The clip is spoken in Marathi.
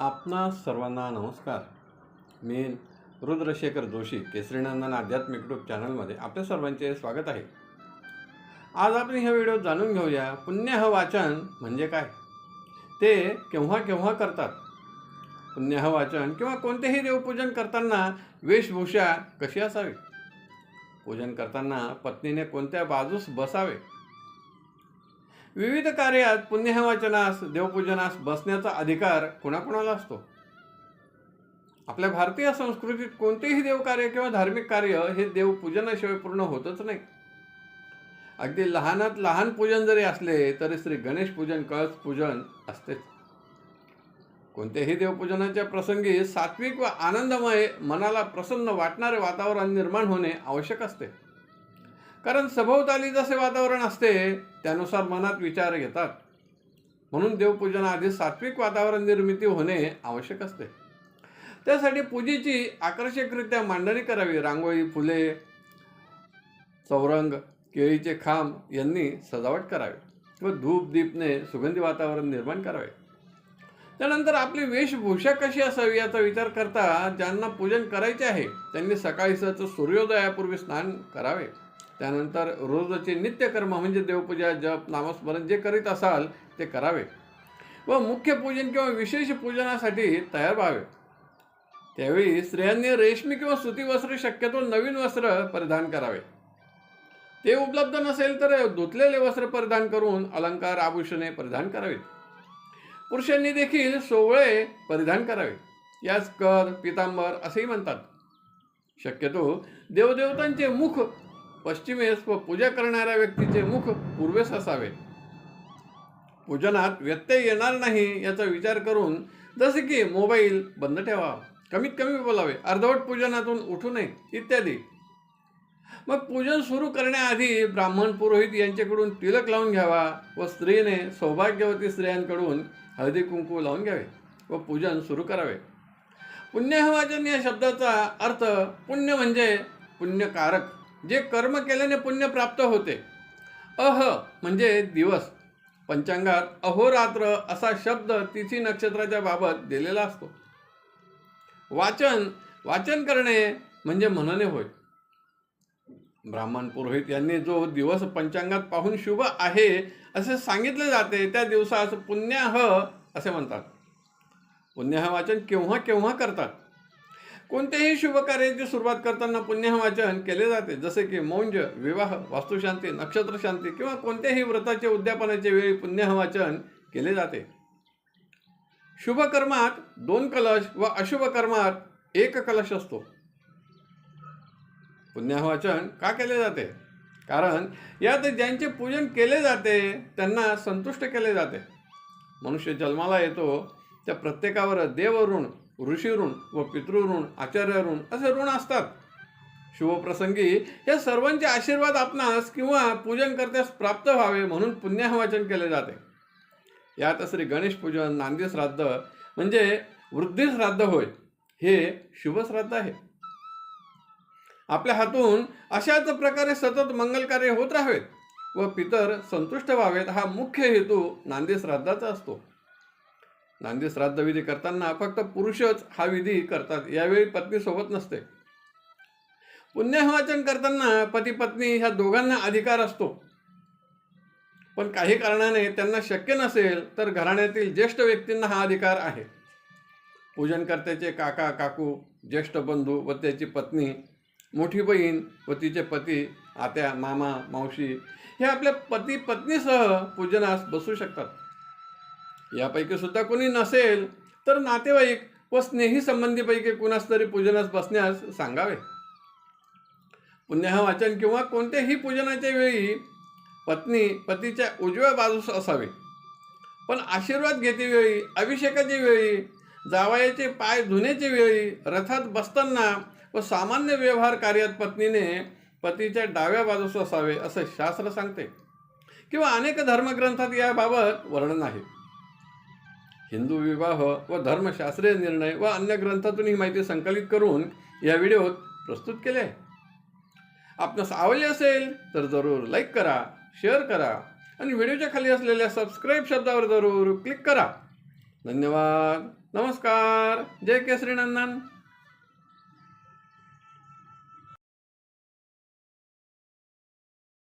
आपणा सर्वांना नमस्कार. मी रुद्रशेखर जोशी केसरीनंदन आध्यात्मिक यूट्यूब चॅनलमध्ये आपल्या सर्वांचे स्वागत आहे. आज आपण हे व्हिडिओ जाणून घेऊया पुण्यह वाचन म्हणजे काय? ते केव्हा केव्हा करतात? पुण्यह वाचन किंवा कोणतेही देवपूजन करताना वेशभूषा कशी असावी? पूजन करताना पत्नीने कोणत्या बाजूस बसावे? विविध कार्यात पुण्यवाचनास देवपूजनास बसण्याचा अधिकार कुणाकुणाला असतो? आपल्या भारतीय संस्कृतीत कोणतेही देवकार्य किंवा धार्मिक कार्य हे देवपूजनाशिवाय पूर्ण होतच नाही. अगदी लहानात लहान पूजन जरी असले तरी श्री गणेश पूजन कळस पूजन असतेच. कोणत्याही देवपूजनाच्या प्रसंगी सात्विक व आनंदमय मनाला प्रसन्न वाटणारे वातावरण निर्माण होणे आवश्यक असते. कारण सभोवताली जसे वातावरण असते त्यानुसार मनात विचार येतात. म्हणून देवपूजनाआधी सात्विक वातावरण निर्मिती होणे आवश्यक असते. त्यासाठी पूजेची आकर्षकरित्या मांडणी करावी. रांगोळी फुले चौरंग केळीचे खांब यांनी सजावट करावी व धूप दीपने सुगंधी वातावरण निर्माण करावे. त्यानंतर आपली वेशभूषा कशी असावी याचा विचार करता ज्यांना पूजन करायचे आहे त्यांनी सकाळीच सूर्योदयापूर्वी स्नान करावे. त्यानंतर रोजचे नित्यकर्म म्हणजे देवपूजा जप नामस्मरण जे करीत असाल ते करावे व मुख्य पूजन किंवा विशेष पूजनासाठी तयार व्हावे. त्यावेळी स्त्रियांनी रेशमी किंवा सुती वस्त्र शक्यतो नवीन वस्त्र परिधान करावे. ते उपलब्ध नसेल तर धुतलेले वस्त्र परिधान करून अलंकार आभूषणे परिधान करावीत. पुरुषांनी देखील सोवळे परिधान करावे. यास कर पितांबर असेही म्हणतात. शक्यतो देवदेवतांचे मुख पश्चिमेस व पूजा करणाऱ्या व्यक्तीचे मुख पूर्वेस असावे पूजनात व्यत्यय येणार नाही याचा विचार करून जसे की मोबाईल बंद ठेवा कमीत कमी बोलावे अर्धवट पूजनातून उठू नये इत्यादी. मग पूजन सुरू करण्याआधी ब्राह्मण पुरोहित यांच्याकडून तिलक लावून घ्यावा व स्त्रीने सौभाग्यवती स्त्रियांकडून हळदी कुंकू लावून घ्यावे व पूजन सुरू करावे. पुण्यहवाचन या शब्दाचा अर्थ पुण्य म्हणजे पुण्यकारक. जे कर्म केल्याने पुण्य प्राप्त होते. अह म्हणजे दिवस. पंचांगात अहोरात्र असा शब्द तिथी नक्षत्राच्या बाबत दिलेला असतो. वाचन वाचन करणे म्हणजे म्हणणे होय. ब्राह्मण पुरोहित यांनी जो दिवस पंचांगात पाहून शुभ आहे असे सांगितले जाते त्या दिवसास पुण्याह असे म्हणतात. पुण्याह वाचन केव्हा केव्हा करतात? कोणत्याही शुभ कार्याची सुरुवात करताना पुण्य वाचन केले जाते. जसे की मौंज विवाह वास्तुशांती नक्षत्रशांती किंवा कोणत्याही व्रताचे उद्यापनाच्या वेळी पुण्य वाचन केले जाते. शुभ कर्मात दोन कलश व अशुभ कर्मात एक कलश असतो. पुण्यवाचन का केले जाते? कारण यात ज्यांचे पूजन केले जाते त्यांना संतुष्ट केले जाते. मनुष्य जन्माला येतो त्या प्रत्येकावर देवऋण ऋषी ऋण व पितृऋण आचार्यऋण असे ऋण असतात. शुभप्रसंगी या सर्वांचे आशीर्वाद आपणास किंवा पूजनकर्त्यास प्राप्त व्हावे म्हणून पुण्यावाचन केले जाते. यात श्री गणेश पूजन नांदी श्राद्ध म्हणजे वृद्धी श्राद्ध होय हे शुभश्राद्ध आहे. आपल्या हातून अशाच प्रकारे सतत मंगल कार्य होत राहावेत व पितर संतुष्ट व्हावेत हा मुख्य हेतू नांदी श्राद्धाचा असतो. नांदी श्राद्ध विधी करताना फक्त पुरुषच हा विधी करतात. यावेळी पत्नी सोबत नसते. पुण्यवाचन करताना पती पत्नी ह्या दोघांना अधिकार असतो. पण काही कारणाने त्यांना शक्य नसेल तर घराण्यातील ज्येष्ठ व्यक्तींना हा अधिकार आहे. पूजनकर्त्याचे काका काकू ज्येष्ठ बंधू व त्याची पत्नी मोठी बहीण व तिचे पती आत्या मामा मावशी हे आपल्या पती पत्नीसह पूजनास बसू शकतात. यापैकी सुद्धा कोणी नसेल तर नातेवाईक व स्नेही संबंधीपैकी कुणास तरी पूजनास बसण्यास सांगावे. पुण्या वाचन किंवा कोणत्याही पूजनाच्या वेळी पत्नी पतीच्या उजव्या बाजूस असावे. पण आशीर्वाद घेतेवेळी अभिषेकाच्या वेळी जावयाचे पाय धुण्याच्या वेळी रथात बसताना व सामान्य व्यवहार कार्यात पत्नीने पतीच्या डाव्या बाजूस असावे असं शास्त्र सांगते. किंवा अनेक धर्मग्रंथात याबाबत वर्णन आहे. हिंदू विवाह व धर्मशास्त्रीय निर्णय व अन्य ग्रंथातून ही माहिती संकलित करून या व्हिडिओत प्रस्तुत केले. आपणास आवडले असेल तर जरूर लाईक करा शेअर करा आणि व्हिडिओच्या खाली असलेल्या सबस्क्राईब शब्दावर जरूर क्लिक करा. धन्यवाद. नमस्कार. जय केसरी नंदन.